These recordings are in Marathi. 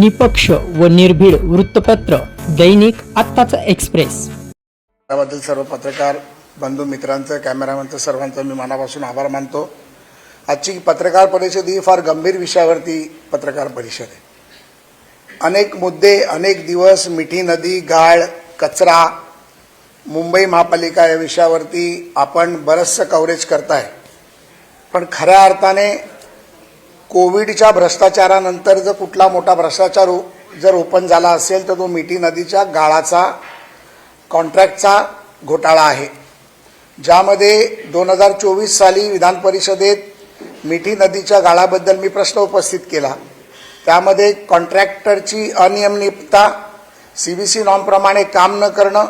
निपक्ष व निर्भीड वृत्तपत्र दैनिक आत्ताचा एक्सप्रेस. त्याबद्दल सर्व पत्रकार बंधू मित्रांचं कॅमेरामॅनचं सर्वांचं मी मनापासून आभार मानतो. आजची पत्रकार परिषद ही फार गंभीर विषयावरती पत्रकार परिषद आहे. अनेक मुद्दे अनेक दिवस मिठी नदी गाळ कचरा मुंबई महापालिका या विषयावरती आपण बरंचसं कव्हरेज करताय. पण खऱ्या अर्थाने कोविडच्या भ्रष्टाचारानंतर जर कुठला मोठा भ्रष्टाचार जर ओपन झाला असेल तर तो मिठी नदीच्या गाळाचा कॉन्ट्रॅक्टचा घोटाळा आहे. ज्यामध्ये दोन हजार चोवीस साली विधान परिषदेत मिठी नदीच्या गाळाबद्दल मी प्रश्न उपस्थित केला. त्यामध्ये कॉन्ट्रॅक्टरची अनियमितता सी बी सी नॉमप्रमाणे काम न करणं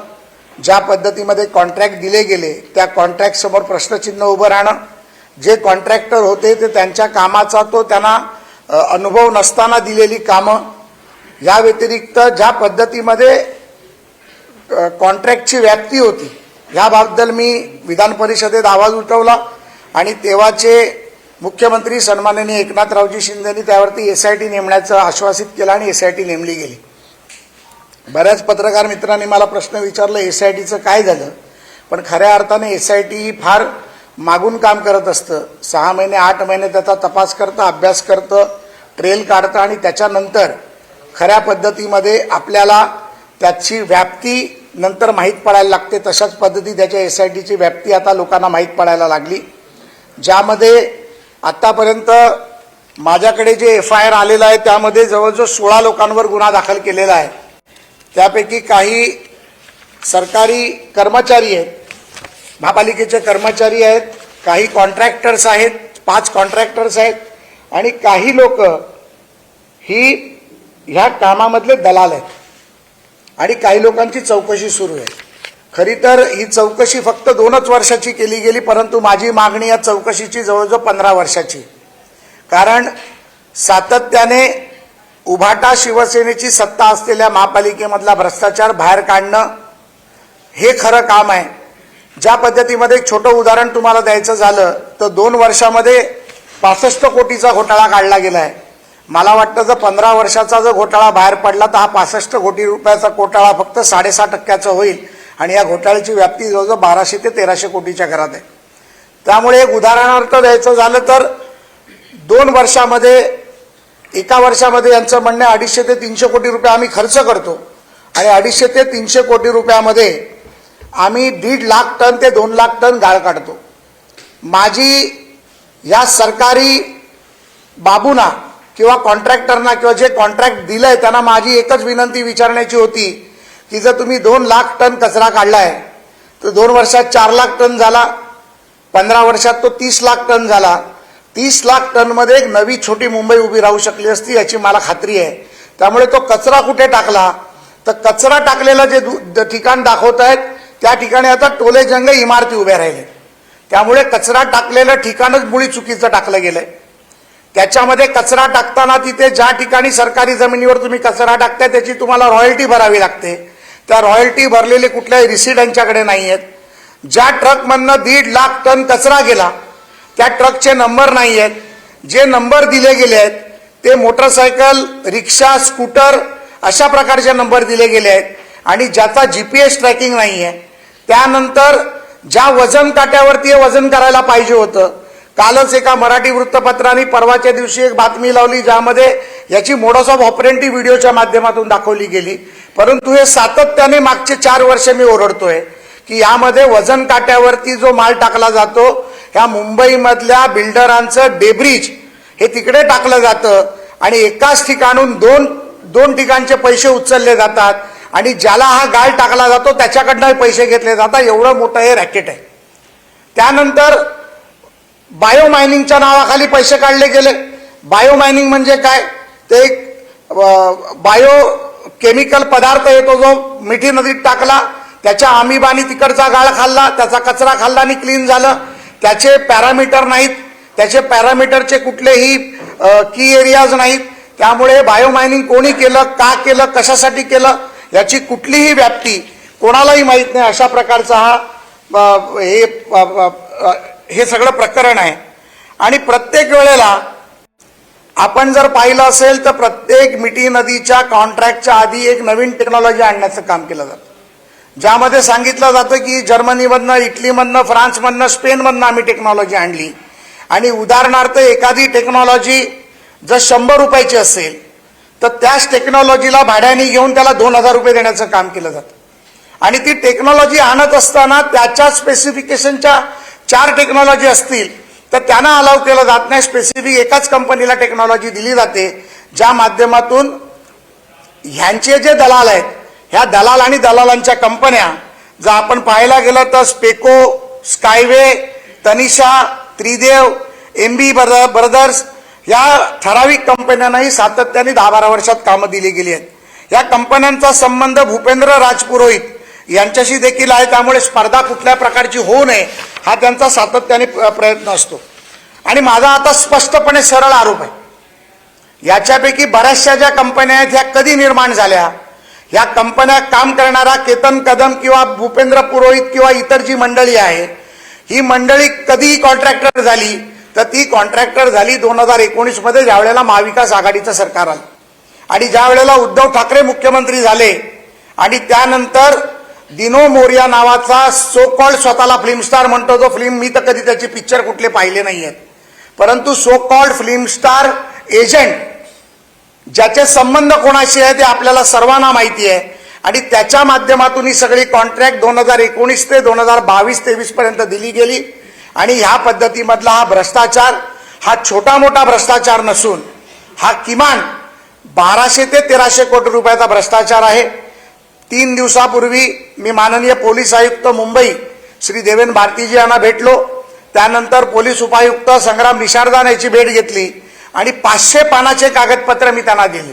ज्या पद्धतीमध्ये कॉन्ट्रॅक्ट दिले गेले त्या कॉन्ट्रॅक्टसमोर प्रश्नचिन्ह उभं राहणं जे कॉन्ट्रॅक्टर होते ते त्यांच्या कामाचा तो त्यांना अनुभव नसताना दिलेली कामं. या व्यतिरिक्त ज्या पद्धतीमध्ये कॉन्ट्रॅक्टची व्याप्ती होती ह्याबद्दल मी विधान परिषदेत आवाज उठवला आणि तेव्हाचे मुख्यमंत्री सन्माननीय एकनाथरावजी शिंदेनी त्यावरती एस आय टी नेमण्याचं आश्वासित केलं आणि एस आय टी नेमली गेली. बऱ्याच पत्रकार मित्रांनी मला प्रश्न विचारला एस आय टीचं काय झालं? पण खऱ्या अर्थाने एस आय टी फार मागून काम करत असतं. सहा महिने आठ महिने त्याचा तपास करतं अभ्यास करतं ट्रेल काढतं आणि त्याच्यानंतर खऱ्या पद्धतीमध्ये आपल्याला त्याची व्याप्ती नंतर माहीत पडायला लागते. तशाच पद्धती त्याच्या एस आय टीची व्याप्ती आता लोकांना माहीत पडायला लागली. ज्यामध्ये आत्तापर्यंत माझ्याकडे जे एफ आय आर आलेलं आहे त्यामध्ये जवळजवळ सोळा लोकांवर गुन्हा दाखल केलेला आहे. त्यापैकी काही सरकारी कर्मचारी आहेत महापालिकेचे कर्मचारी आहेत काही कॉन्ट्रॅक्टर्स आहेत पाच कॉन्ट्रॅक्टर्स आहेत आणि काही लोक ही ह्या कामामधले दलाल आहेत. आणि काही लोकांची चौकशी सुरू आहे. खरी तर ही चौकशी फक्त दोनच वर्षाची केली गेली परंतु माझी मागणी या चौकशीची जवळजवळ पंधरा वर्षाची. कारण सातत्याने उभाटा शिवसेनेची सत्ता असलेल्या महापालिकेमधला भ्रष्टाचार बाहेर काढणं हे खरं काम आहे. ज्या पद्धतीमध्ये एक छोटं उदाहरण तुम्हाला द्यायचं झालं तर दोन वर्षामध्ये पासष्ट कोटीचा घोटाळा काढला गेला आहे मला वाटतं जर पंधरा वर्षाचा जर घोटाळा बाहेर पडला तर हा पासष्ट कोटी रुपयाचा घोटाळा फक्त साडेसहा टक्क्याचा होईल आणि या घोटाळ्याची व्याप्ती जवळजवळ बाराशे ते तेराशे कोटीच्या घरात आहे. त्यामुळे एक उदाहरणार्थ द्यायचं झालं तर दोन वर्षामध्ये एका वर्षामध्ये यांचं म्हणणं अडीचशे ते तीनशे कोटी रुपये आम्ही खर्च करतो. आणि अडीचशे ते तीनशे कोटी रुपयामध्ये आम्ही दीड लाख टन ते दोन लाख टन गाळ काढतो. माझी या सरकारी बाबूंना किंवा कॉन्ट्रॅक्टरना किंवा जे कॉन्ट्रॅक्ट दिलं आहे त्यांना माझी एकच विनंती विचारण्याची होती की जर तुम्ही दोन लाख टन कचरा काढलाय तर दोन वर्षात चार लाख टन झाला पंधरा वर्षात तो तीस लाख टन झाला. तीस लाख टनमध्ये एक नवी छोटी मुंबई उभी राहू शकली असती याची मला खात्री आहे. त्यामुळे तो कचरा कुठे टाकला? तर कचरा टाकलेलं जे दु- द- ठिकाण दाखवत आहेत त्या ठिकाणी आता टोले जंग इमारती उभ्या राहिले. त्यामुळे कचरा टाकलेलं ठिकाणच मुळी चुकीचं टाकलं गेलंय. त्याच्यामध्ये कचरा टाकताना तिथे ज्या ठिकाणी सरकारी जमिनीवर तुम्ही कचरा टाकताय त्याची तुम्हाला रॉयल्टी भरावी लागते. त्या रॉयल्टी भरलेले कुठल्याही रिसीट यांच्याकडे नाही आहेत ज्या ट्रकमधनं दीड लाख टन कचरा गेला त्या ट्रकचे नंबर नाही आहेत जे नंबर दिले गेले आहेत ते मोटरसायकल रिक्षा स्कूटर अशा प्रकारचे नंबर दिले गेले आहेत. आणि ज्याचा जी पी एस ट्रॅकिंग नाही आहे त्यानंतर ज्या वजन काट्यावरती हे वजन करायला पाहिजे होतं कालच एका मराठी वृत्तपत्राने परवाच्या दिवशी एक बातमी लावली ज्यामध्ये याची मोडस ऑफ ऑपरेंटी व्हिडिओच्या माध्यमातून दाखवली गेली. परंतु हे सातत्याने मागचे चार वर्ष मी ओरडतोय की यामध्ये वजन काट्यावरती जो माल टाकला जातो ह्या मुंबईमधल्या बिल्डरांचं डेब्रिज हे तिकडे टाकलं जातं आणि एकाच ठिकाणून दोन दोन ठिकाणचे पैसे उचलले जातात. आणि ज्याला हा गाळ टाकला जातो त्याच्याकडनं पैसे घेतले जातात. एवढं मोठं हे रॅकेट आहे. त्यानंतर बायोमायनिंगच्या नावाखाली पैसे काढले गेले. बायोमायनिंग म्हणजे काय? ते एक बायो केमिकल पदार्थ येतो जो मिठी नदीत टाकला त्याच्या आमिबानी तिकडचा गाळ खाल्ला त्याचा कचरा खाल्ला आणि क्लीन झालं. त्याचे पॅरामीटर नाहीत. त्याचे पॅरामीटरचे कुठलेही की एरियाज नाहीत. त्यामुळे बायोमायनिंग कोणी केलं का केलं कशासाठी केलं याची कुठलीही व्याप्ती कोणालाही माहीत नाही. अशा प्रकारचा हा हे हे सगळं प्रकरण आहे. आणि प्रत्येक वेळेला आपण जर पाहिलं असेल तर प्रत्येक मिठी नदीच्या कॉन्ट्रॅक्टच्या आधी एक नवीन टेक्नॉलॉजी आणण्याचं काम केलं जातं. ज्यामध्ये सांगितलं जातं की जर्मनीमधनं इटलीमधनं फ्रान्समधनं स्पेनमधनं आम्ही टेक्नॉलॉजी आणली. आणि उदाहरणार्थ एखादी टेक्नॉलॉजी जर शंभर रुपयाची असेल तर त्याच टेक्नॉलॉजीला भाड्याने घेऊन त्याला दोन हजार रुपये देण्याचं काम केलं जातं. आणि ती टेक्नॉलॉजी आणत असताना त्याच्या स्पेसिफिकेशनच्या चार टेक्नॉलॉजी असतील तर त्यांना अलाव केलं जात नाही. स्पेसिफिक एकाच कंपनीला टेक्नॉलॉजी दिली जाते ज्या माध्यमातून ह्यांचे जे दलाल आहेत ह्या दलाल आणि दलालांच्या कंपन्या जर आपण पाहायला गेलं तर Speco Skyway Tanisha Tridev M B brothers या ठराविक कंपन्यांनाही सातत्याने दहा बारा वर्षात कामं दिली गेली आहेत. या कंपन्यांचा संबंध भूपेंद्र राजपुरोहित यांच्याशी देखील आहे. त्यामुळे स्पर्धा कुठल्या प्रकारची होऊ नये हा त्यांचा सातत्याने प्र- प्रयत्न असतो. आणि माझा आता स्पष्टपणे सरळ आरोप आहे. याच्यापैकी बऱ्याचशा ज्या कंपन्या आहेत ह्या कधी निर्माण झाल्या? या कंपन्या काम करणारा केतन कदम किंवा भूपेंद्र पुरोहित किंवा इतर जी मंडळी आहे ही मंडळी कधी कॉन्ट्रॅक्टर झाली तर ती कॉन्ट्रॅक्टर झाली दोन हजार एकोणीसमध्ये ज्या वेळेला महाविकास आघाडीचं सरकार आलं. आणि ज्या वेळेला उद्धव ठाकरे मुख्यमंत्री झाले आणि त्यानंतर दिनो मोरिया नावाचा सो कॉल्ड स्वतःला फिल्म स्टार म्हणतो जो फिल्म मी तर कधी त्याची पिक्चर कुठले पाहिले नाही आहेत परंतु so called film star agent ज्याचे संबंध कोणाशी आहे ते आपल्याला सर्वांना माहिती आहे. आणि त्याच्या माध्यमातून ही सगळी कॉन्ट्रॅक्ट दोन हजार एकोणीस ते दोन हजार बावीस तेवीस पर्यंत दिली गेली. आणि ह्या पद्धतीमधला हा भ्रष्टाचार हा छोटा मोठा भ्रष्टाचार नसून हा किमान बाराशे ते तेराशे कोटी रुपयाचा भ्रष्टाचार आहे. तीन दिवसापूर्वी मी माननीय पोलीस आयुक्त मुंबई श्री देवेंद्र भारतीजी यांना भेटलो. त्यानंतर पोलीस उपायुक्त संग्राम निशारदान याची भेट घेतली आणि पाचशे पानाचे कागदपत्र मी त्यांना दिले.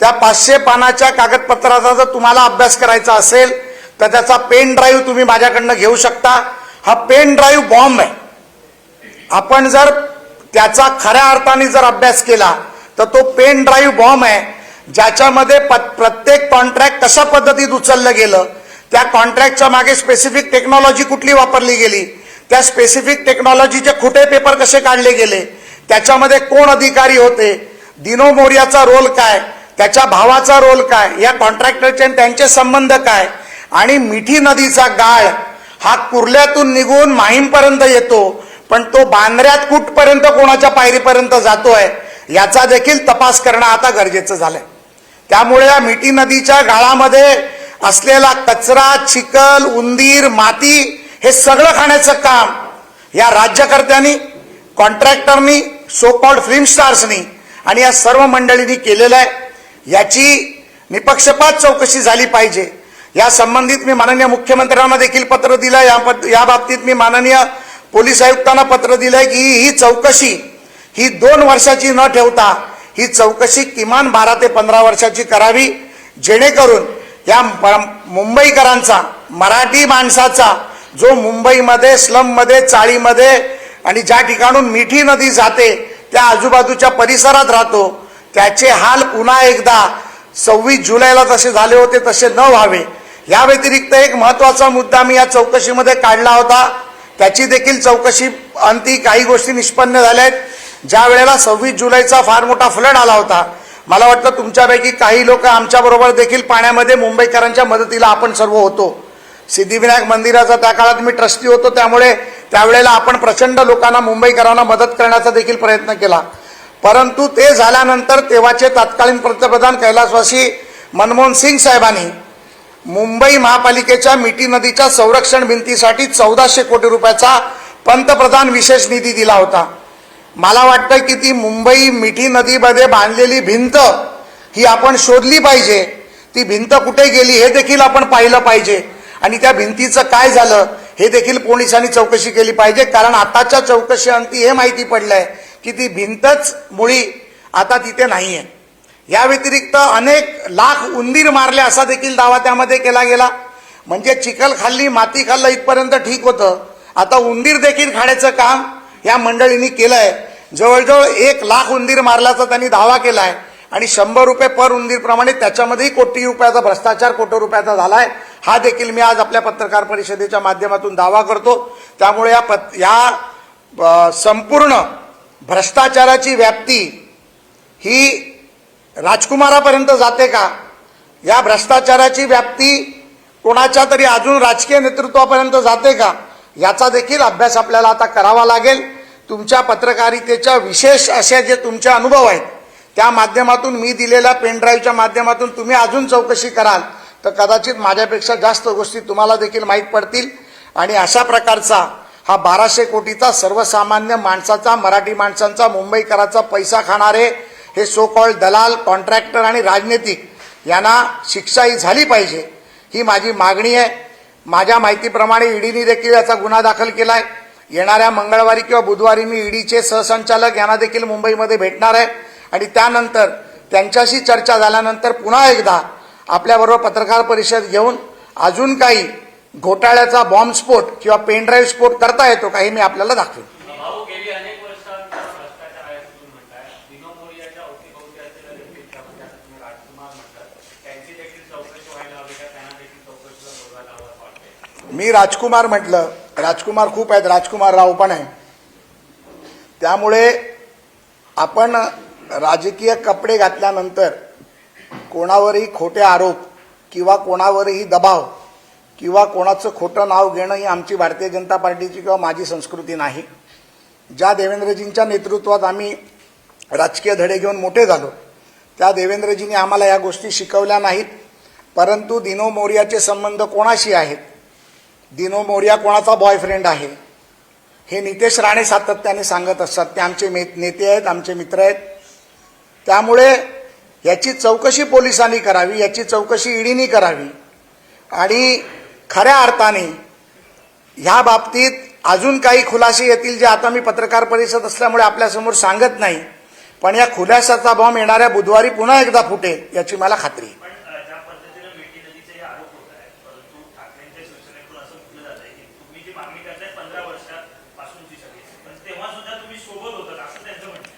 त्या पाचशे पानाच्या कागदपत्राचा जर तुम्हाला अभ्यास करायचा असेल तर त्याचा पेन ड्राईव्ह तुम्ही माझ्याकडनं घेऊ शकता. हा पेन ड्राईव्ह बॉम्ब आहे. आपण जर त्याचा खऱ्या अर्थाने जर अभ्यास केला तर तो पेन ड्राईव्ह बॉम्ब आहे ज्याच्यामध्ये प्रत्येक कॉन्ट्रॅक्ट कशा पद्धतीत उचललं गेलं त्या कॉन्ट्रॅक्टच्या मागे स्पेसिफिक टेक्नॉलॉजी कुठली वापरली गेली त्या स्पेसिफिक टेक्नॉलॉजीचे खोटे पेपर कसे काढले गेले त्याच्यामध्ये कोण अधिकारी होते दिनो मोर्याचा रोल काय त्याच्या भावाचा रोल काय या कॉन्ट्रॅक्टरचे त्यांचे संबंध काय आणि मिठी नदीचा गाळ हा कुर्ल्यातून निघून माहीमपर्यंत येतो पण तो बांद्र्यात कुठपर्यंत कोणाच्या पायरीपर्यंत जातोय याचा देखील तपास करणं आता गरजेचं झालंय. त्यामुळे या मिठी नदीच्या गाळामध्ये असलेला कचरा चिखल उंदीर माती हे सगळं खाण्याचं काम या राज्यकर्त्यांनी कॉन्ट्रॅक्टरनी सो कॉल्ड फिल्म स्टार्सनी आणि या सर्व मंडळींनी केलेलं आहे. याची निपक्षपात चौकशी झाली पाहिजे. या संबंधित मी माननीय मुख्यमंत्र्यांना देखील पत्र दिलं या पत- या बाबतीत मी माननीय पोलीस आयुक्तांना पत्र दिलंय की ही चौकशी ही दोन वर्षाची न ठेवता ही चौकशी किमान बारा ते पंधरा वर्षाची करावी जेणेकरून या मुंबईकरांचा मराठी माणसाचा जो मुंबईमध्ये स्लममध्ये चाळीमध्ये आणि ज्या ठिकाणून मिठी नदी जाते त्या आजूबाजूच्या परिसरात राहतो त्याचे हाल पुन्हा एकदा सव्वीस जुलैला जसे झाले होते तसे न व्हावे. या व्यतिरिक्त एक महत्त्वाचा मुद्दा मी या चौकशीमध्ये काढला होता. त्याची देखील चौकशी अंती काही गोष्टी निष्पन्न झाल्या आहेत ज्या वेळेला सव्वीस जुलैचा फार मोठा फ्लड आला होता मला वाटतं तुमच्यापैकी काही लोक आमच्याबरोबर देखील पाण्यामध्ये मुंबईकरांच्या मदतीला आपण सर्व होतो. सिद्धिविनायक मंदिराचा त्या काळात मी ट्रस्टी होतो त्यामुळे त्यावेळेला आपण प्रचंड लोकांना मुंबईकरांना मदत करण्याचा देखील प्रयत्न केला. परंतु ते झाल्यानंतर तेव्हाचे तत्कालीन पंतप्रधान कैलासवासी मनमोहन सिंग साहेबांनी मुंबई महापालिकेच्या मिठी नदीच्या संरक्षण भिंतीसाठी चौदाशे कोटी रुपयाचा पंतप्रधान विशेष निधी दिला होता. मला वाटतं की ती मुंबई मिठी नदीमध्ये बांधलेली भिंत ही आपण शोधली पाहिजे. ती भिंत कुठे गेली हे देखील आपण पाहिलं पाहिजे. आणि त्या भिंतीचं काय झालं हे देखील पोलिसांनी चौकशी केली पाहिजे. कारण आताच्या चौकशी अंती हे माहिती पडलंय की ती भिंतच मुळी आता तिथे नाही आहे या व्यतिरिक्त अनेक लाख उंदीर मारले असा देखील दावा त्यामध्ये केला गेला. म्हणजे चिखल खाल्ली माती खाल्लं इथपर्यंत ठीक होतं. आता उंदीर देखील खाण्याचं काम या मंडळींनी आहे जवळजवळ एक लाख उंदीर मारल्याचा त्यांनी दावा आहे आणि शंभर रुपये पर उंदीरप्रमाणे त्याच्यामध्येही कोटी रुपयाचा भ्रष्टाचार कोटी रुपयाचा झाला आहे हा देखील मी आज आपल्या पत्रकार परिषदेच्या माध्यमातून दावा करतो. त्यामुळे या पत या संपूर्ण भ्रष्टाचाराची व्याप्ती ही राजकुमारापर्यंत जाते का? या भ्रष्टाचाराची व्याप्ती कोणाच्या तरी अजून राजकीय नेतृत्वापर्यंत जाते का? याचा देखील अभ्यास आपल्याला आता करावा लागेल. तुमच्या पत्रकारितेच्या विशेष असे जे तुमचे अनुभव आहेत त्या माध्यमातून मी दिलेल्या पेनड्राईव्हच्या माध्यमातून तुम्ही अजून चौकशी कराल. तर कदाचित माझ्यापेक्षा जास्त गोष्टी तुम्हाला देखील माहीत पडतील. आणि अशा प्रकारचा हा बाराशे कोटीचा सर्वसामान्य माणसाचा मराठी माणसांचा मुंबईकराचा पैसा खाणारे हे सो कॉल दलाल कॉन्ट्रॅक्टर आणि राजनीतिक यांना शिक्षा ही झाली पाहिजे. ही माझी मागणी आहे. माझ्या माहितीप्रमाणे ईडीने देखील याचा गुन्हा दाखल केला आहे येणाऱ्या मंगळवारी किंवा बुधवारी मी ईडीचे सहसंचालक यांना देखील मुंबईमध्ये भेटणार आहे. आणि त्यानंतर त्यांच्याशी चर्चा झाल्यानंतर पुन्हा एकदा आपल्याबरोबर पत्रकार परिषद घेऊन अजून काही घोटाळ्याचा बॉम्बस्फोट किंवा पेनड्राईव्ह स्फोट करता येतो काही मी आपल्याला दाखवेन भाऊ गेली अनेक वर्षांचा भ्रष्टाचार आहे असं तुम्ही म्हणताय दिनो मोरियाच्या अवतीभवती असलेल्या व्यक्ती त्यामध्ये आता तुम्ही राजकुमार म्हणतात त्यांची देखील चौकशी व्हायला हवी का त्यांना देखील चौकशीला बोलवायला हवं असं वाटतंय मी राजकुमार म्हटलं राजकुमार खूप आहेत राजकुमार राव पण आहे. त्यामुळे आपण राजकीय कपडे घातल्यानंतर कोणावरही खोटे आरोप किंवा कोणावरही दबाव किंवा कोणाचं खोटं नाव घेणं ही आमची भारतीय जनता पार्टीची किंवा माझी संस्कृती नाही. ज्या देवेंद्रजींच्या नेतृत्वात आम्ही राजकीय धडे घेऊन मोठे झालो त्या देवेंद्रजींनी आम्हाला या गोष्टी शिकवल्या नाहीत परंतु दिनो मोर्याचे संबंध कोणाशी आहेत? दिनो मोर्या कोणाचा बॉयफ्रेंड आहे? हे नितेश राणे सातत्याने सांगत असतात. ते आमचे मे नेते आहेत आमचे मित्र आहेत. त्यामुळे याची चौकशी पोलिसांनी करावी याची चौकशी ईडीनी करावी. आणि खऱ्या अर्थाने ह्या बाबतीत अजून काही खुलासे येतील जे आता मी पत्रकार परिषद असल्यामुळे आपल्यासमोर सांगत नाही. पण या खुलाशाचा बॉम्ब येणाऱ्या बुधवारी पुन्हा एकदा फुटेल याची मला खात्री आहे पण अ, ज्या पद्धतीने मेटी नदीचे हे आरोप होत आहेत परंतु ठाकरेंच्या शिवसेनेकडून असं म्हटलं जात आहे की तुम्ही जी मागणी करताय पंधरा वर्षापासूनची सगळी पण तेव्हा सुद्धा तुम्ही सोबत होतात असं त्यांचं म्हणणं आहे.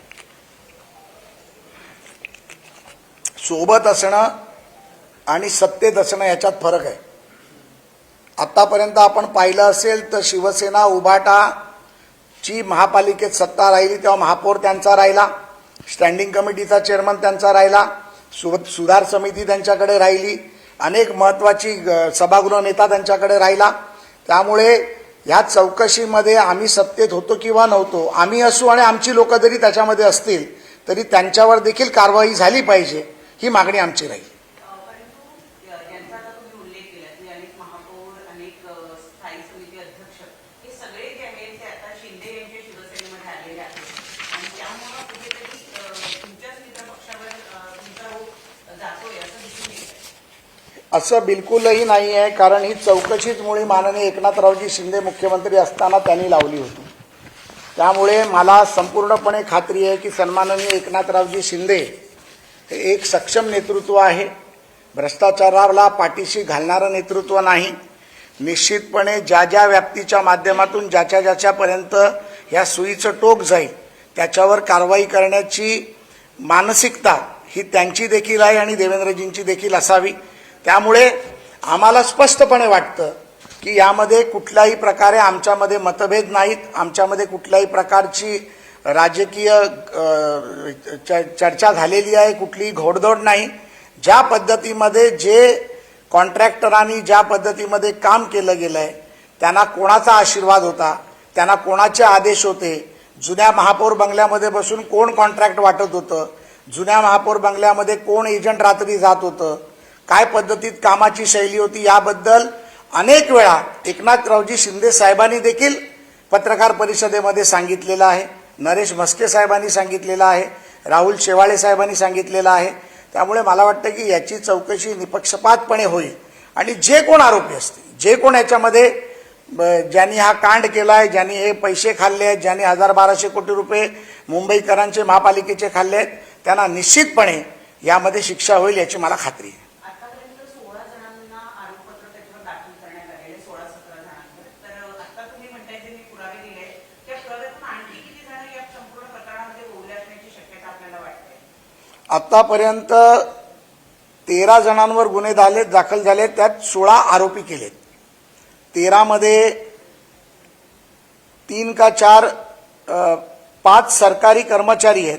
सोबत असणं आणि सत्तेत असणं याच्यात फरक आहे. आत्तापर्यंत आपण पाहिलं असेल तर शिवसेना उभाटाची महापालिकेत सत्ता राहिली तेव्हा महापौर त्यांचा राहिला स्टँडिंग कमिटीचा चेअरमन त्यांचा राहिला सु सुधार समिती त्यांच्याकडे राहिली अनेक महत्त्वाची सभागृह नेता त्यांच्याकडे राहिला. त्यामुळे ह्या चौकशीमध्ये आम्ही सत्तेत होतो किंवा नव्हतो आम्ही असू आणि आमची लोकं जरी त्याच्यामध्ये असतील तरी त्यांच्यावर देखील कारवाई झाली पाहिजे. ही मागणी आमची राहील. असं बिलकुलही नाही आहे कारण ही चौकशीच मुळी माननीय एकनाथरावजी शिंदे मुख्यमंत्री असताना त्यांनी लावली होती. त्यामुळे मला संपूर्णपणे खात्री आहे की सन्माननीय एकनाथरावजी शिंदे हे एक सक्षम नेतृत्व आहे. भ्रष्टाचाराला पाठीशी घालणारं नेतृत्व नाही. निश्चितपणे ज्या ज्या व्याप्तीच्या माध्यमातून ज्याच्या ज्याच्यापर्यंत ह्या सुईचं टोक जाईल त्याच्यावर कारवाई करण्याची मानसिकता ही त्यांची देखील आहे आणि देवेंद्रजींची देखील असावी. त्यामुळे आम्हाला स्पष्टपणे वाटतं की यामध्ये कुठल्याही प्रकारे आमच्यामध्ये मतभेद नाहीत. आमच्यामध्ये कुठल्याही प्रकारची राजकीय च- चर्चा झालेली आहे कुठलीही घोडदौड नाही. ज्या पद्धतीमध्ये जे कॉन्ट्रॅक्टरांनी ज्या पद्धतीमध्ये काम केलं गेलं आहे त्यांना कोणाचा आशीर्वाद होता त्यांना कोणाचे आदेश होते जुन्या महापौर बंगल्यामध्ये बसून कोण कॉन्ट्रॅक्ट वाटत होतं जुन्या महापौर बंगल्यामध्ये कोण एजंट रात्री जात होतं काय पद्धतीत कामाची शैली होती याबद्दल अनेक वेळा एकनाथरावजी शिंदे साहेबांनी देखील पत्रकार परिषदेमध्ये सांगितलेलं आहे. नरेश म्हस्के साहेबांनी सांगितलेलं आहे राहुल शेवाळे साहेबांनी सांगितलेलं आहे. त्यामुळे मला वाटतं की याची चौकशी निपक्षपातपणे होईल. आणि जे कोण आरोपी असतील जे कोण याच्यामध्ये ब- ज्यांनी हा कांड केला आहे ज्यांनी हे पैसे खाल्ले आहेत ज्यांनी हजार बाराशे कोटी रुपये मुंबईकरांचे महापालिकेचे खाल्ले आहेत त्यांना निश्चितपणे यामध्ये शिक्षा होईल याची मला खात्री आहे आतापर्यंत सोळा जणांना आरोपपत्र त्याच्यावर दाखल करण्यात आलेले सोळा सतरा जणांवर तर आता तुम्ही म्हणताय जे मी पुरावे दिले त्या पुराव्यातून आणखी किती जण या संपूर्ण प्रकरणामध्ये ओढले असण्याची शक्यता आपल्याला वाटते आत्तापर्यंत तेरा जणांवर गुन्हे झाले दाखल झाले त्यात सोळा आरोपी केलेत. तेरामध्ये तीन का चार पाच सरकारी कर्मचारी आहेत.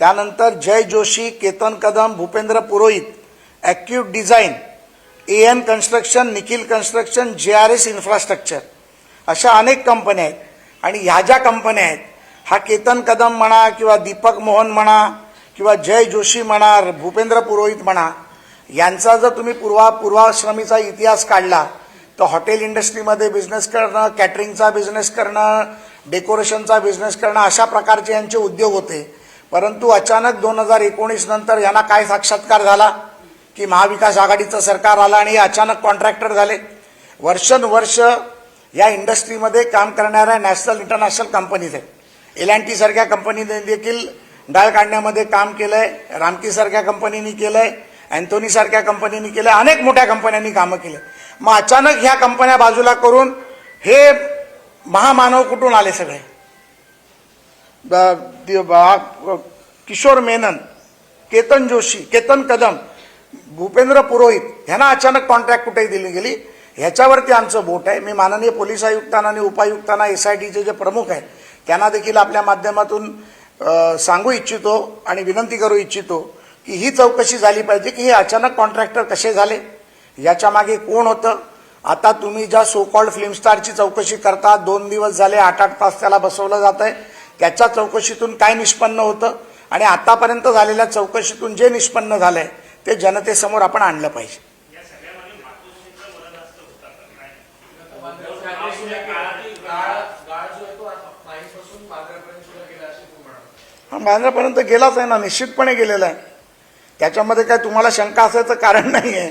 त्यानंतर Jay Joshi Ketan Kadam Bhupendra Purohit acute design A N construction Nikhil construction J R S infrastructure अशा अनेक कंपन्या आहेत. आणि ह्या ज्या कंपन्या आहेत हा केतन कदम म्हणा किंवा दीपक मोहन म्हणा किंवा जय जोशी म्हणा भूपेंद्र पुरोहित म्हणा यांचा जर तुम्ही पूर्वा पूर्वाश्रमीचा इतिहास काढला तर हॉटेल इंडस्ट्रीमध्ये बिझनेस करणं कॅटरिंगचा बिझनेस करणं डेकोरेशनचा बिझनेस करणं अशा प्रकारचे यांचे उद्योग होते. परंतु अचानक दोन हजार एकोणीस नंतर यांना काय साक्षात्कार झाला? की महाविकास आघाडीचं सरकार आलं आणि हे अचानक कॉन्ट्रॅक्टर झाले. वर्षानुवर्ष या इंडस्ट्रीमध्ये काम करणाऱ्या नॅशनल इंटरनॅशनल कंपनीज आहेत. एल अँड टी सारख्या कंपनीने देखील डाळ काढण्यामध्ये काम केलंय रामकी सारख्या कंपनीने केलंय अँथोनी सारख्या कंपनीनी केलंय अनेक मोठ्या कंपन्यांनी कामं केले. मग अचानक ह्या कंपन्या बाजूला करून हे महामानव कुठून आले सगळे? बा- किशोर मेनन केतन जोशी केतन कदम भूपेंद्र पुरोहित ह्यांना अचानक कॉन्ट्रॅक्ट कुठे दिली गेली. ह्याच्यावरती आमचं बोट आहे. मी माननीय पोलीस आयुक्तांना आणि उपायुक्तांना एस आय टीचे जे प्रमुख आहेत त्यांना देखील आपल्या माध्यमातून सांगू इच्छितो आणि विनंती करू इच्छितो की ही चौकशी झाली पाहिजे की हे अचानक कॉन्ट्रॅक्टर कसे झाले? याच्या मागे कोण होतं? आता तुम्ही ज्या सो कॉल्ड फिल्म स्टारची चौकशी करता दोन दिवस झाले आठ आठ तास त्याला बसवलं जात आहे त्याच्या चौकशीतून काय निष्पन्न होतं? आणि आतापर्यंत झालेल्या चौकशीतून जे निष्पन्न झालंय ते जनतेसमोर आपण आणलं पाहिजे या सगळ्यामध्ये मातोश्रीचं वरद असतं होता का? काय? उद्धव ठाकरे सुद्धा काळातील गाळ गाळ जो आहे तो पासून बाजारापर्यंत सुद्धा गेला असे तू म्हणाला हा बांद्रापर्यंत गेलाच आहे ना निश्चितपणे गेलेला आहे. त्याच्यामध्ये काय तुम्हाला शंका असायचं कारण नाही आहे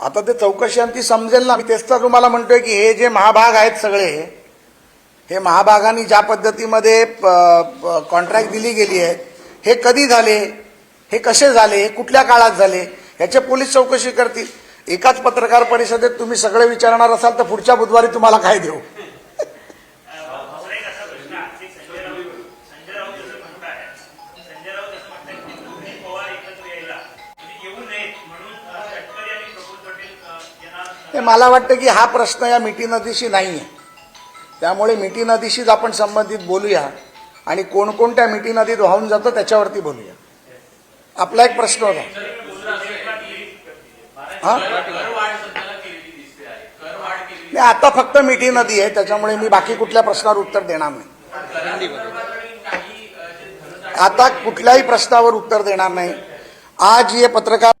आता ते चौकशी आमची समजेल ना. मी तेच तर तुम्हाला म्हणतोय की हे जे महाभाग आहेत सगळे हे महाभागाने ज्या पद्धतीमध्ये कॉन्ट्रॅक्ट दिली गेली आहे हे कधी झाले हे कसे झाले हे कुठल्या काळात झाले ह्याचे पोलीस चौकशी करतील. एकाच पत्रकार परिषदेत तुम्ही सगळे विचारणार असाल तर पुढच्या बुधवारी तुम्हाला काय देऊ? हे मला वाटतं की हा प्रश्न या मिठी नदीशी नाही आहे त्यामुळे मिठी नदीशीच आपण संबंधित बोलूया आणि कोणकोणत्या मिठी नदीत वाहून जातं त्याच्यावरती बोलूया. आपला एक प्रश्न होता. हा? नाही आता फक्त मिठी नदी आहे त्याच्यामुळे मी बाकी कुठल्या प्रश्नावर उत्तर देणार नाही. आता कुठल्याही प्रश्नावर उत्तर देणार नाही. आज हे पत्रकार